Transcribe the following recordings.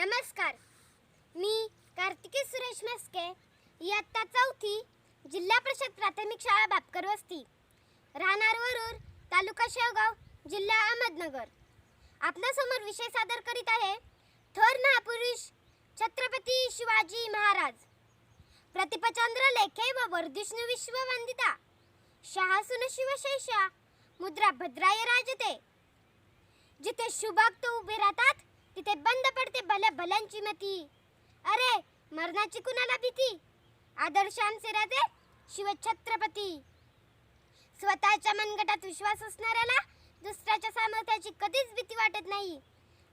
नमस्कार. मी कार्तिकी सुरेश मस्के इयत्ता चौथी जिल्हा परिषद प्राथमिक शाळा बापकर वस्ती. राहणार वरूर तालुका शेवगाव जिल्हा अहमदनगर. आपल्यासमोर विषय सादर करीत आहे थोर महापुरुष छत्रपती शिवाजी महाराज. प्रतिपचंद्र लेखे व वर्धिष्णू विश्ववंदिता शहासून शिवशेषा मुद्रा भद्राय राजते. जिथे शुभाक्त उभे राहतात तिथे बंद पडते भल्या भल्यांची मती. अरे मरणाची कुणाला भीती? आदर्शांचे राजे शिवछत्रपती. स्वतःच्या मनगटात विश्वास असणाऱ्याला दुसऱ्याच्या सामर्थ्याची कधीच भीती वाटत नाही.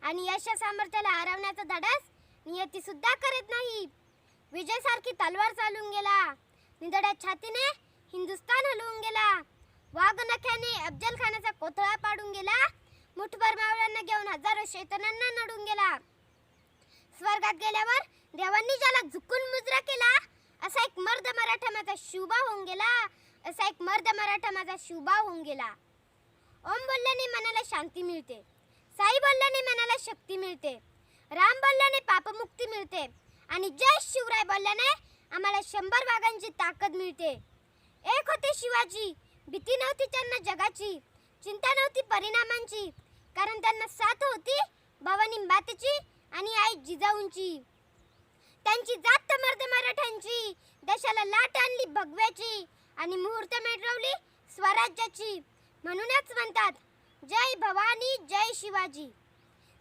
आणि अशा सामर्थ्याला हरवण्याचा धडास नियती सुद्धा करत नाही. विजय सारखी तलवार चालून गेला. निदड्या छातीने हिंदुस्तान हलवून गेला. वाघ नख्याने अफजल खानाचा कोथळा पाडून गेला. मुठभर मावळ्यांना घेऊन हजारो शैतानांना नडून गेला. स्वर्गात गेल्यावर देवांनी ज्याला झुकून मुजरा केला असा एक मर्द मराठा माझा शुभा होऊन गेला. असा एक मर्द मराठा माझा शुभा होऊन गेला. ओम बोलल्याने मनाला शांती मिळते. साई बोलल्याने मनाला शक्ती मिळते. राम बोलल्याने पापमुक्ती मिळते. आणि जय शिवराय बोलल्याने आम्हाला शंभर वाघांची ताकद मिळते. एक होते शिवाजी भीती नव्हती त्यांना जगाची चिंता नव्हती परिणामांची. कारण त्यांना साथ होती भवानी मातेची आणि आई जिजाऊंची. त्यांची जात मर्द मराठ्यांची देशाला लाट आणली भगव्याची आणि मुहूर्त मेटवली स्वराज्याची. म्हणूनच म्हणतात जय भवानी जय शिवाजी.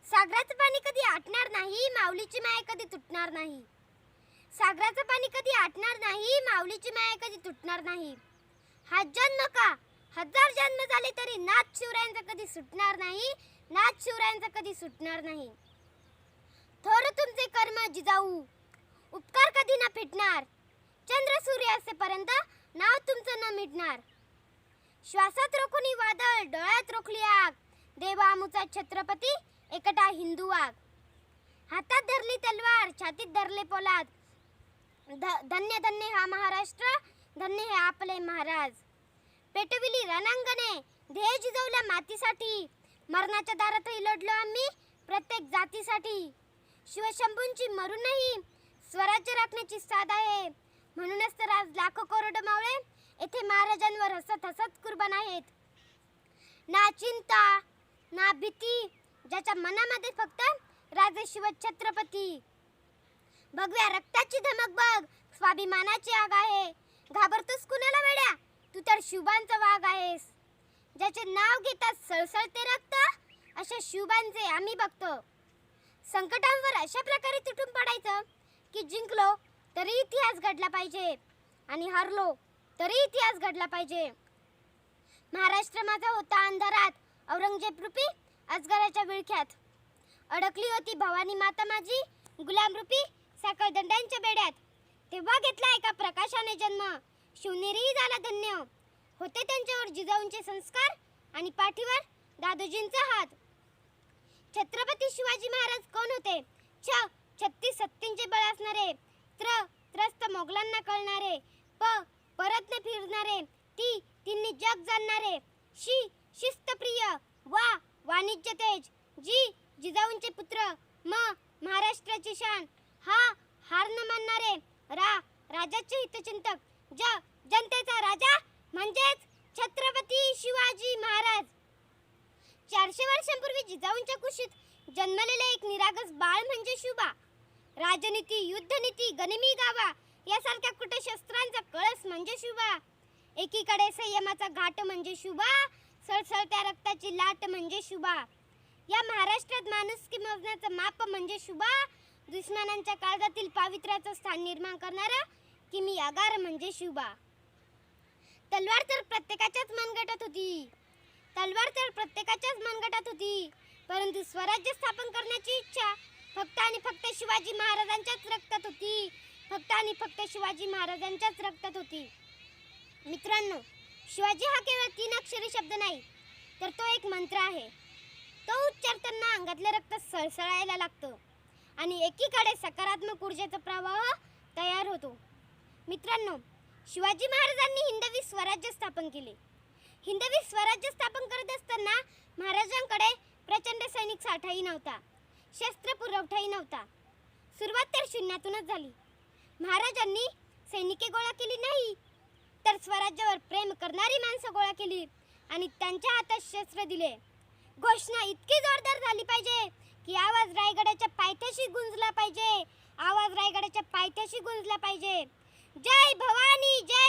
सागराचं पाणी कधी आटणार नाही माऊलीची माया कधी तुटणार नाही. सागराचं पाणी कधी आटणार नाही माऊलीची माया कधी तुटणार नाही. हा जन्म का हजार जन्म झाले तरी नाथ शिवरायांचा कधी सुटणार नाही नाथ शिवरायांचा कधी सुटणार नाही. थोर तुमचे कर्म जिजाऊ उपकार कधी ना फिटणार. चंद्र सूर्य असेपर्यंत नाव तुमचं न मिटणार. श्वासात रोखुनी वादळ डोळ्यात रोखली आग. देवामुचा छत्रपती एकटा हिंदू आग हातात धरली तलवार छातीत धरले पोलाद. ध- धन्य धन्य हा महाराष्ट्र धन्य हे आपले महाराज. पेटविली रणांगणे. ध्येय जिजवल्या मातीसाठी. मरणाच्या दारातही लढलो आम्ही प्रत्येक जातीसाठी. शिवशंभूंची मरूनही स्वराज्य राखण्याची साध आहे. म्हणूनच तर आज लाखो करोड मावळे येथे महाराजांवर हसत हसत कुर्बान आहेत. ना चिंता ना भीती ज्याच्या मनामध्ये फक्त राजे शिव छत्रपती भगव्या रक्ताची धमक बघ. स्वाभिमानाची आग आहे. घाबरतोस कुणाला वेड्या? तू तर शुभांचा वाघ आहेस. ज्याचे नाव घेतात सळसळते रक्त अशा शुभांचे आम्ही बघतो. संकटांवर अशा प्रकारे तुटून पडायचं की जिंकलो तरी इतिहास घडला पाहिजे. आणि हरलो तरी इतिहास घडला पाहिजे. महाराष्ट्र माझा होता अंधारात औरंगजेब रूपी अजगराच्या विळख्यात. अडकली होती भवानी माता माझी गुलाम रूपी साखळ बेड्यात. तेव्हा घेतला एका प्रकाशाने जन्म. शिवनेरीही झाला धन्य. होते त्यांच्यावर जिजाऊंचे संस्कार आणि पाठीवर दादोजींचा हात. छत्रपती शिवाजी महाराज कोण होते? छ छत्तीस सत्तींचे बळ असणारे. त्र त्रस्त मोगलांना कळणारे. प परत न फिरणारे. ती तिन्ही जग जाणणारे. शी शिस्तप्रिय. वा वाणिज्य तेज. जी जिजाऊंचे पुत्र. म महाराष्ट्राची शान. हा हार न मानणारे. रा राजाचे हितचिंतक. ज जनतेचा राजा म्हणजेच छत्रपती शिवाजी महाराज. चारशे वर्षांपूर्वी जिजाऊंच्या कुशीत जन्मलेले एक निरागस बाळ म्हणजे शुभा. राजनीती युद्धनीती गनिमी गावा यासारख्या कुटशस्त्रांचा कळस म्हणजे शुभा. एकीकडे संयमाचा घाट म्हणजे शुभा सळसळत्या रक्ताची लाट म्हणजे शुभा. या महाराष्ट्रात माणुसकी मोजण्याचं माप म्हणजे शुभा. दुश्मनांच्या काळजातील पावित्र्याचं स्थान निर्माण करणारा किमी आगार म्हणजे शुभा. तलवार तर प्रत्येकाच्याच मनगटात होती. तलवार तर प्रत्येकाच्याच मनगटात होती. परंतु स्वराज्य स्थापन करण्याची इच्छा फक्त आणि फक्त शिवाजी महाराजांच्याच रक्तात होती. फक्त आणि फक्त शिवाजी महाराजांच्याच रक्तात होती. मित्रांनो शिवाजी हा केवळ तीन अक्षरी शब्द नाही तर तो एक मंत्र आहे. तो उच्चारताना अंगातलं रक्त सळसळायला लागतं आणि एकीकडे सकारात्मक ऊर्जेचा प्रवाह तयार होतो. मित्रांनो शिवाजी महाराजांनी हिंदवी स्वराज्य स्थापन केले. हिंदवी स्वराज्य स्थापन करत असताना महाराजांकडे प्रचंड सैनिक साठाही नव्हता शस्त्र पुरवठाही नव्हता. सुरुवात तर शून्यातूनच झाली. महाराजांनी सैनिके गोळा केली नाही तर स्वराज्यावर प्रेम करणारी माणसं गोळा केली आणि त्यांच्या हातात शस्त्र दिले. घोषणा इतकी जोरदार झाली पाहिजे की आवाज रायगडाच्या पायथ्याशी गुंजला पाहिजे आवाज रायगडाच्या पायथ्याशी गुंजला पाहिजे. जय भवानी जय